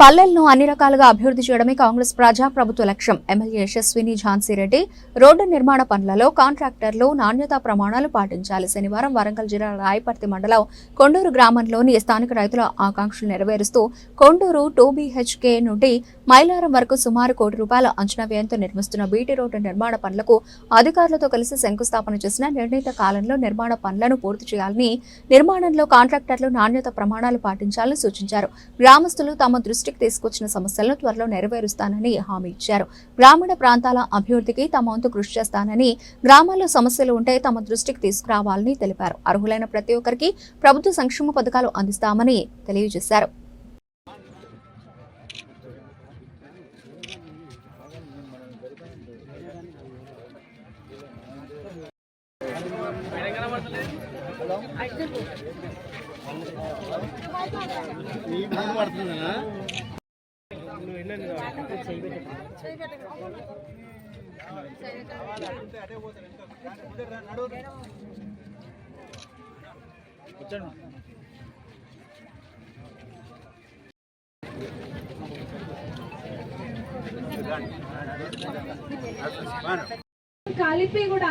పల్లెలను అన్ని రకాలుగా అభివృద్ధి చేయడమే కాంగ్రెస్ ప్రజా ప్రభుత్వ లక్ష్యం. ఎమ్మెల్యే యశస్విని ఝాన్సీరెడ్డి రోడ్డు నిర్మాణ పనులలో కాంట్రాక్టర్లు నాణ్యతా ప్రమాణాలు పాటించాలి. శనివారం వరంగల్ జిల్లా రాయపర్తి మండలం కొండూరు గ్రామంలోని స్థానిక రైతుల ఆకాంక్షలు నెరవేరుస్తూ కొండూరు టూ బీహెచ్కే నుండి మైలారం వరకు సుమారు కోటి రూపాయల అంచనా వ్యయంతో నిర్మిస్తున్న బీటీ రోడ్డు నిర్మాణ పనులకు అధికారులతో కలిసి శంకుస్థాపన చేసిన నిర్ణీత కాలంలో నిర్మాణ పనులను పూర్తి చేయాలని నిర్మాణంలో కాంట్రాక్టర్లు నాణ్యత ప్రమాణాలు పాటించాలని సూచించారు. గ్రామస్తులు తమ దృష్టి దృష్టికి తీసుకొచ్చిన సమస్యలను త్వరలో నెరవేరుస్తానని హామీ ఇచ్చారు. గ్రామీణ ప్రాంతాల అభివృద్ధికి తమ వంతు కృషి చేస్తానని గ్రామాల్లో సమస్యలు ఉంటే తమ దృష్టికి తీసుకురావాలని తెలిపారు. అర్హులైన ప్రతి ఒక్కరికి ప్రభుత్వ సంక్షేమ పథకాలు అందిస్తామని తెలియజేశారు. ఈ ముందు కలిపి కూడా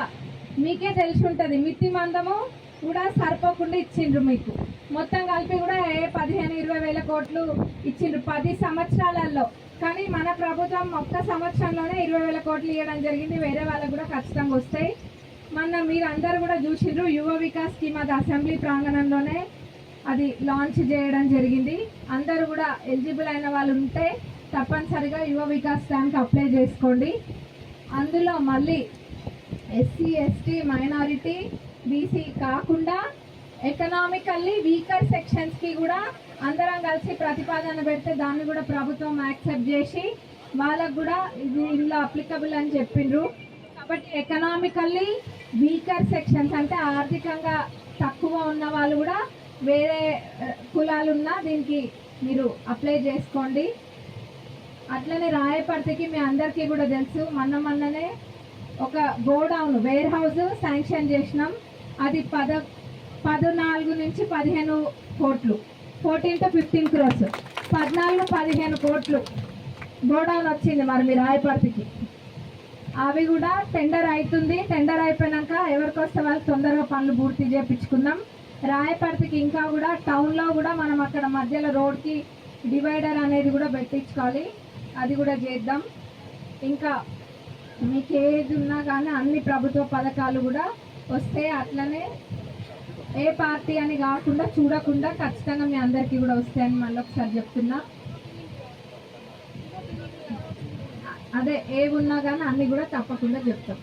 మీకే తెలిసి ఉంటుంది. మిత్తి మందము కూడా సరిపోకుండా ఇచ్చిండ్రు మీకు. మొత్తం కలిపి కూడా ఏ పదిహేను ఇరవై వేల కోట్లు ఇచ్చిండ్రు పది సంవత్సరాలలో. కానీ మన ప్రభుత్వం ఒక్క సంవత్సరంలోనే ఇరవై వేల కోట్లు ఇవ్వడం జరిగింది. వేరే వాళ్ళకు కూడా ఖచ్చితంగా వస్తాయి. మొన్న మీరు కూడా చూసిండ్రు యువ వికాస్ స్కీమ్ అది అసెంబ్లీ ప్రాంగణంలోనే అది లాంచ్ చేయడం జరిగింది. అందరూ కూడా ఎలిజిబుల్ అయిన వాళ్ళు ఉంటే తప్పనిసరిగా యువ వికాస్ స్కామ్కి అప్లై చేసుకోండి. అందులో మళ్ళీ ఎస్సీ ఎస్టీ మైనారిటీ బీసీ కాకుండా ఎకనామికల్లీ వీకర్ సెక్షన్స్కి కూడా అందరం కలిసి ప్రతిపాదన పెడితే దాన్ని కూడా ప్రభుత్వం యాక్సెప్ట్ చేసి వాళ్ళకు కూడా ఇది ఇందులో అప్లికబుల్ అని చెప్పిండ్రు. కాబట్టి ఎకనామికల్లీ వీకర్ సెక్షన్స్ అంటే ఆర్థికంగా తక్కువ ఉన్న వాళ్ళు కూడా వేరే కులాలు ఉన్నా దీనికి మీరు అప్లై చేసుకోండి. అట్లనే రాయపర్తికి మీ అందరికీ కూడా తెలుసు మొన్న మొన్ననే ఒక గోడౌన్ వేర్ హౌస్ శాంక్షన్ చేసినాం. అది పద పద్నాలుగు నుంచి పదిహేను కోట్లు. ఫోర్టీన్ టు ఫిఫ్టీన్ క్రోర్స్ పద్నాలుగు పదిహేను కోట్లు. గోడౌన్ వచ్చింది మరి మీ రాయపర్తికి. అవి కూడా టెండర్ అవుతుంది టెండర్ అయిపోయినాక ఎవరికి వస్తే వాళ్ళు తొందరగా పనులు పూర్తి చేయించుకుందాం రాయపర్తికి ఇంకా కూడా టౌన్లో కూడా మనం అక్కడ మధ్యలో రోడ్కి డివైడర్ అనేది కూడా పెట్టించుకోవాలి. అది కూడా చేద్దాం. ఇంకా మీకు ఏది ఉన్నా కానీ అన్ని ప్రభుత్వ పథకాలు కూడా వస్తే అట్లనే ఏ పార్టీ అని కాకుండా చూడకుండా ఖచ్చితంగా మీ అందరికీ కూడా వస్తాయని మళ్ళీ ఒకసారి చెప్తున్నా. అదే ఏ ఉన్నా కానీ అన్ని కూడా తప్పకుండా చెప్తాం.